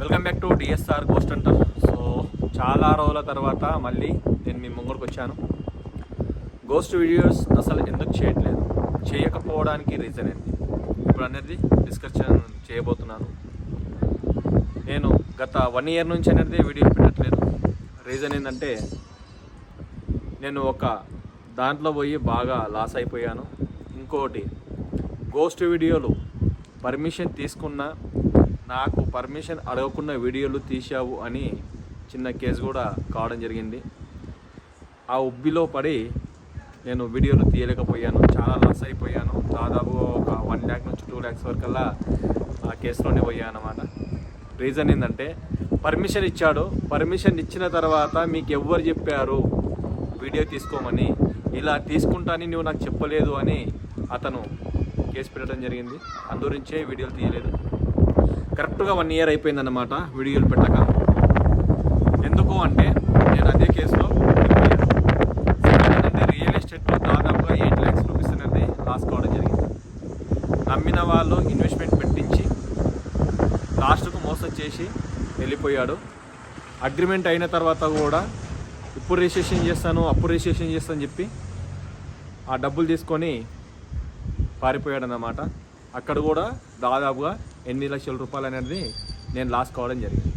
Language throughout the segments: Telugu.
Welcome back to D S R ghost hunter so చాలా రోజుల తర్వాత మళ్ళీ నేను మీ ముంగడికి వచ్చాను. గోస్ట్ వీడియోస్ అసలు ఎందుకు చేయట్లేదు? చేయకపోవడానికి రీజన్ ఏంటి? ఇప్పుడు అనేది డిస్కషన్ చేయబోతున్నాను. నేను గత వన్ ఇయర్ నుంచి అనేది వీడియో పెట్టట్లేదు. రీజన్ ఏంటంటే నేను ఒక దాంట్లో పోయి బాగా లాస్ అయిపోయాను. ఇంకోటి గోస్ట్ వీడియోలు పర్మిషన్ తీసుకున్నా నాకు పర్మిషన్ అడగకుండా వీడియోలు తీసావు అని చిన్న కేసు కూడా కావడం జరిగింది. ఆ ఉబ్బిలో పడి నేను వీడియోలు తీయలేకపోయాను చాలా లాస్ అయిపోయాను. దాదాపు ఒక వన్ ల్యాక్ నుంచి టూ ల్యాక్స్ వరకల్లా ఆ కేసులోనే పోయాను అన్నమాట రీజన్ ఏంటంటే పర్మిషన్ ఇచ్చాడు. పర్మిషన్ ఇచ్చిన తర్వాత మీకు ఎవ్వరు చెప్పారు వీడియో తీసుకోమని ఇలా తీసుకుంటాని నువ్వు నాకు చెప్పలేదు అని అతను కేసు పెట్టడం జరిగింది. అందుగురించే వీడియోలు తీయలేదు. కరెక్ట్గా వన్ ఇయర్ అయిపోయిందన్నమాట వీడియోలు పెట్టక. ఎందుకు అంటే నేను అదే కేసులో అంటే రియల్ ఎస్టేట్లో దాదాపుగా ఎయిట్ ల్యాక్స్ రూపీస్ అనేది రాసుకోవడం జరిగింది. నమ్మిన వాళ్ళు ఇన్వెస్ట్మెంట్ పెట్టించి లాస్ట్కు మోసం చేసి వెళ్ళిపోయాడు. అగ్రిమెంట్ అయిన తర్వాత కూడా ఇప్పుడు రిజిస్ట్రేషన్ చేస్తాను అప్పుడు రిజిస్ట్రేషన్ చేస్తాను చెప్పి ఆ డబ్బులు తీసుకొని పారిపోయాడన్నమాట. అక్కడ కూడా దాదాపుగా ఎన్ని లక్షల రూపాయలు అనేది నేను లాస్ కావడం జరిగింది.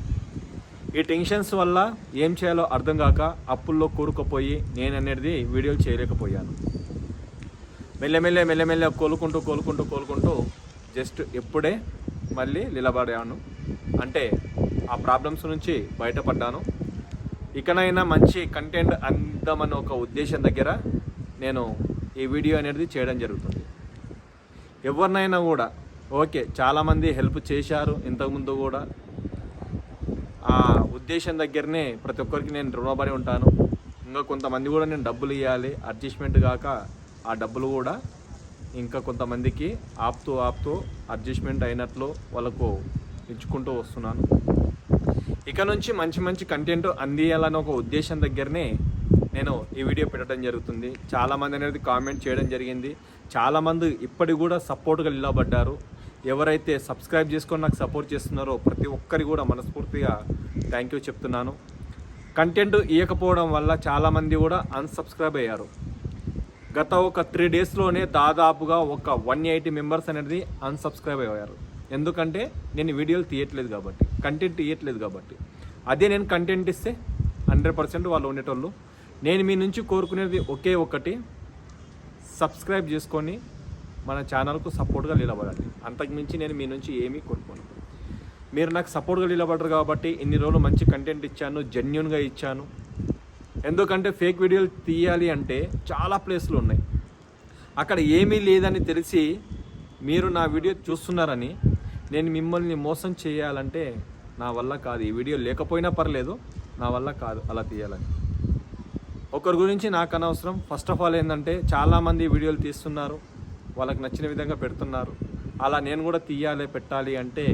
ఈ టెన్షన్స్ వల్ల ఏం చేయాలో అర్థం కాక అప్పుల్లో కూరుకుపోయి నేను అనేది వీడియోలు చేయలేకపోయాను. మెల్లమెల్లె మెల్లమెల్లె కోలుకుంటూ కోలుకుంటూ కోలుకుంటూ జస్ట్ ఎప్పుడే మళ్ళీ నిలబడాను. అంటే ఆ ప్రాబ్లమ్స్ నుంచి బయటపడ్డాను. ఇకనైనా మంచి కంటెంట్ అందామన్న ఒక ఉద్దేశం దగ్గర నేను ఈ వీడియో అనేది చేయడం జరుగుతుంది. ఎవరినైనా కూడా ఓకే చాలామంది హెల్ప్ చేశారు ఇంతకుముందు కూడా. ఆ ఉద్దేశం దగ్గరనే ప్రతి ఒక్కరికి నేను రుణపడి ఉంటాను. ఇంకా కొంతమంది కూడా నేను డబ్బులు ఇవ్వాలి అడ్జస్ట్మెంట్ కాక ఆ డబ్బులు కూడా ఇంకా కొంతమందికి ఆపుతూ ఆపుతూ అడ్జస్ట్మెంట్ అయినట్లు వాళ్ళకు ఇచ్చుకుంటూ వస్తున్నాను. ఇక నుంచి మంచి మంచి కంటెంట్ అందియాలన్న ఒక ఉద్దేశం దగ్గరనే నేను ఈ వీడియో పెట్టడం జరుగుతుంది. చాలామంది అనేది కామెంట్ చేయడం జరిగింది. చాలామంది ఇప్పటికి కూడా సపోర్ట్గా నిలబడ్డారు. ఎవరైతే సబ్స్క్రైబ్ చేసుకొని నాకు సపోర్ట్ చేస్తున్నారో ప్రతి ఒక్కరి కూడా మనస్ఫూర్తిగా థ్యాంక్ యూ చెప్తున్నాను. కంటెంట్ ఇవ్వకపోవడం వల్ల చాలామంది కూడా అన్సబ్స్క్రైబ్ అయ్యారు. గత ఒక త్రీ డేస్లోనే దాదాపుగా ఒక వన్ ఎయిటీ మెంబర్స్ అనేది అన్సబ్స్క్రైబ్ అయ్యారు. ఎందుకంటే నేను వీడియోలు తీయట్లేదు కాబట్టి కంటెంట్ ఇవ్వట్లేదు కాబట్టి. అదే నేను కంటెంట్ ఇస్తే హండ్రెడ్ పర్సెంట్ వాళ్ళు ఉండేటోళ్ళు. నేను మీ నుంచి కోరుకునేది ఒకే ఒకటి సబ్స్క్రైబ్ చేసుకొని మన ఛానల్కు సపోర్ట్గా నిలబడండి. అంతకుమించి నేను మీ నుంచి ఏమీ కోరుకోను మీరు నాకు సపోర్ట్గా నిలబడరు కాబట్టి ఇన్ని రోజులు మంచి కంటెంట్ ఇచ్చాను జెన్యున్గా ఇచ్చాను. ఎందుకంటే ఫేక్ వీడియోలు తీయాలి అంటే చాలా ప్లేస్లు ఉన్నాయి. అక్కడ ఏమీ లేదని తెలిసి మీరు నా వీడియో చూస్తున్నారని నేను మిమ్మల్ని మోసం చేయాలంటే నా వల్ల కాదు. ఈ వీడియో లేకపోయినా పర్లేదు నా వల్ల కాదు అలా తీయాలని. ఒకరి గురించి నాకు అనవసరం. ఫస్ట్ ఆఫ్ ఆల్ ఏంటంటే చాలామంది వీడియోలు తీస్తున్నారు. వాళ్ళకి నచ్చిన విధంగా పెడుతున్నారు. అలా నేను కూడా తీయాలి పెట్టాలి అంటే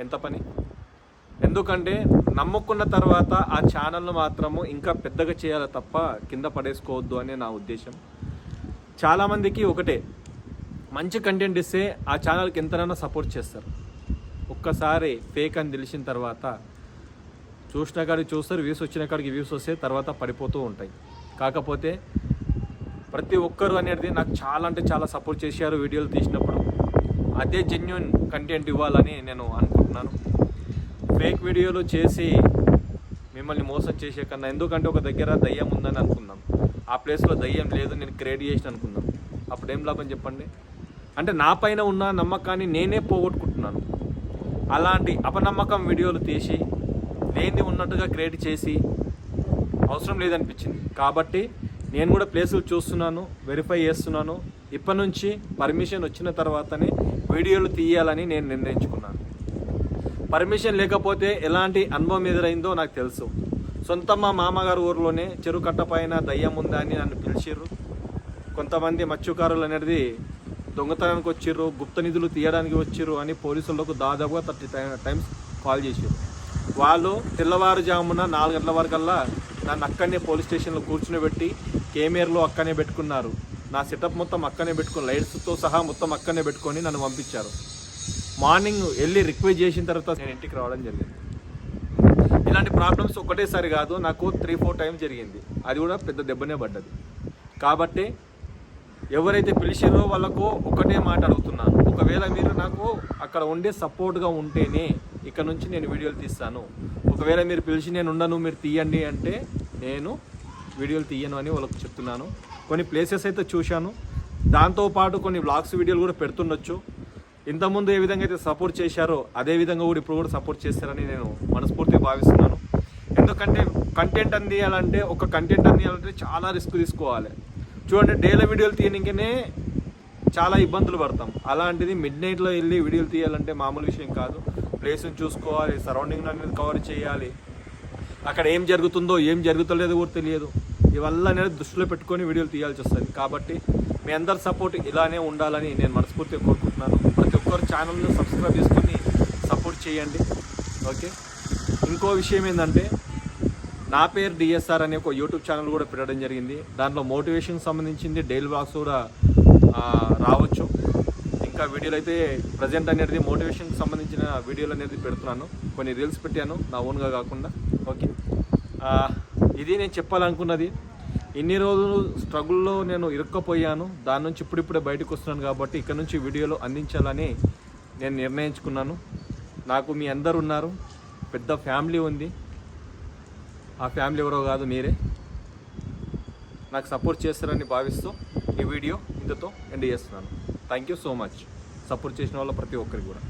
ఎంత పని? ఎందుకంటే నమ్ముకున్న తర్వాత ఆ ఛానల్ను మాత్రము ఇంకా పెద్దగా చేయాలి తప్ప కింద పడేసుకోవద్దు అనే నా ఉద్దేశం. చాలామందికి ఒకటే మంచి కంటెంట్ ఇస్తే ఆ ఛానల్కి ఎంతనైనా సపోర్ట్ చేస్తారు. ఒక్కసారి ఫేక్ అని తెలిసిన తర్వాత చూసిన కాడికి చూస్తారు వ్యూస్ వచ్చిన కాడికి వ్యూస్ వస్తే తర్వాత పడిపోతూ ఉంటాయి. కాకపోతే ప్రతి ఒక్కరు అనేది నాకు చాలా అంటే చాలా సపోర్ట్ చేశారు వీడియోలు తీసినప్పుడు. అదే జెన్యున్ కంటెంట్ ఇవ్వాలని నేను అనుకుంటున్నాను. ఫేక్ వీడియోలు చేసి మిమ్మల్ని మోసం చేసే కన్నా ఎందుకంటే ఒక దగ్గర దయ్యం ఉందని అనుకుందాం ఆ ప్లేస్లో దయ్యం లేదు నేను క్రియేట్ చేసిన అనుకుందాం అప్పుడు ఏం లాభం చెప్పండి? అంటే నా పైన ఉన్న నమ్మకాన్ని నేనే పోగొట్టుకుంటున్నాను. అలాంటి అపనమ్మకం వీడియోలు తీసి లేని ఉన్నట్టుగా క్రియేట్ చేసి అవసరం లేదనిపించింది. కాబట్టి నేను కూడా ప్లేసులు చూస్తున్నాను వెరిఫై చేస్తున్నాను. ఇప్పటి నుంచి పర్మిషన్ వచ్చిన తర్వాతనే వీడియోలు తీయాలని నేను నిర్ణయించుకున్నాను. పర్మిషన్ లేకపోతే ఎలాంటి అనుభవం ఎదురైందో నాకు తెలుసు. సొంత మా మామగారు ఊరిలోనే చెరువు కట్ట పైన దయ్యం ఉందా అని నన్ను పిలిచిర్రు. కొంతమంది మత్స్యకారులు అనేది దొంగతనానికి వచ్చిర్రు గుప్త నిధులు తీయడానికి వచ్చిర్రు అని పోలీసులకు దాదాపుగా థర్టీ టైమ్స్ కాల్ చేసిర్రు. వాళ్ళు తెల్లవారుజామున నాలుగు గంటల వరకల్లా నన్ను అక్కడనే పోలీస్ స్టేషన్లో కూర్చునిబెట్టి కేమేర్లో అక్కనే పెట్టుకున్నారు. నా సెటప్ మొత్తం అక్కనే పెట్టుకుని లైట్స్తో సహా మొత్తం అక్కనే పెట్టుకొని నన్ను పంపించారు. మార్నింగ్ వెళ్ళి రిక్వెస్ట్ చేసిన తర్వాత నేను ఇంటికి రావడం జరిగింది. ఇలాంటి ప్రాబ్లమ్స్ ఒకటేసారి కాదు నాకు త్రీ ఫోర్ టైమ్స్ జరిగింది. అది కూడా పెద్ద దెబ్బనే పడ్డది. కాబట్టి ఎవరైతే పిలిచారో వాళ్ళకు ఒకటే మాట అడుగుతున్నాను. ఒకవేళ మీరు నాకు అక్కడ ఉండే సపోర్ట్గా ఉంటేనే ఇక్కడ నుంచి నేను వీడియోలు తీస్తాను. ఒకవేళ మీరు పిలిచి నేను ఉండను మీరు తీయండి అంటే నేను వీడియోలు తీయను అని వాళ్ళకు చెప్తున్నాను. కొన్ని ప్లేసెస్ అయితే చూశాను. దాంతోపాటు కొన్ని బ్లాగ్స్ వీడియోలు కూడా పెడుతుండొచ్చు. ఇంతకుముందు ఏ విధంగా అయితే సపోర్ట్ చేశారో అదే విధంగా కూడా ఇప్పుడు కూడా సపోర్ట్ చేస్తారని నేను మనస్ఫూర్తిగా భావిస్తున్నాను. ఎందుకంటే కంటెంట్ అందియాలంటే ఒక కంటెంట్ అందియాలంటే చాలా రిస్క్ తీసుకోవాలి. చూడండి డేల వీడియోలు తీయనికనే చాలా ఇబ్బందులు పడతాం. అలాంటిది మిడ్ నైట్లో వెళ్ళి వీడియోలు తీయాలంటే మామూలు విషయం కాదు. ప్లేస్ని చూసుకోవాలి సరౌండింగ్ అనేది కవర్ చేయాలి. అక్కడ ఏం జరుగుతుందో ఏం జరుగుతలేదో కూడా తెలియదు. ఇవల్ల అనేది దృష్టిలో పెట్టుకొని వీడియోలు తీయాల్సి వస్తుంది. కాబట్టి మీ అందరి సపోర్ట్ ఇలానే ఉండాలని నేను మనస్ఫూర్తిగా కోరుకుంటున్నాను. ప్రతి ఒక్కరు ఛానల్ని సబ్స్క్రైబ్ చేసుకొని సపోర్ట్ చేయండి. ఓకే? ఇంకో విషయం ఏంటంటే నా పేరు డిఎస్ఆర్ అనే ఒక యూట్యూబ్ ఛానల్ కూడా పెట్టడం జరిగింది. దాంట్లో మోటివేషన్ సంబంధించింది డైలీ బ్లాగ్స్ కూడా రావచ్చు. ఇంకా వీడియోలు అయితే ప్రజెంట్ అనేది మోటివేషన్కి సంబంధించిన వీడియోలు అనేది పెడుతున్నాను. కొన్ని రీల్స్ పెట్టాను నా ఓన్గా కాకుండా. ఓకే ఇది నేను చెప్పాలనుకున్నది ఇన్ని రోజులు స్ట్రగుల్లో నేను ఇరుక్కపోయాను. దాని నుంచి ఇప్పుడిప్పుడే బయటకు వస్తున్నాను కాబట్టి ఇక్కడ నుంచి వీడియోలు అందించాలని నేను నిర్ణయించుకున్నాను. నాకు మీ అందరు ఉన్నారు పెద్ద ఫ్యామిలీ ఉంది. ఆ ఫ్యామిలీ ఎవరో కాదు మీరే. నాకు సపోర్ట్ చేస్తారని భావిస్తూ ఈ వీడియో ఇంతతో ఎండ్ చేస్తున్నాను. Thank you so much support చేసిన వాళ్ళ ప్రతి ఒక్కరికి కూడా.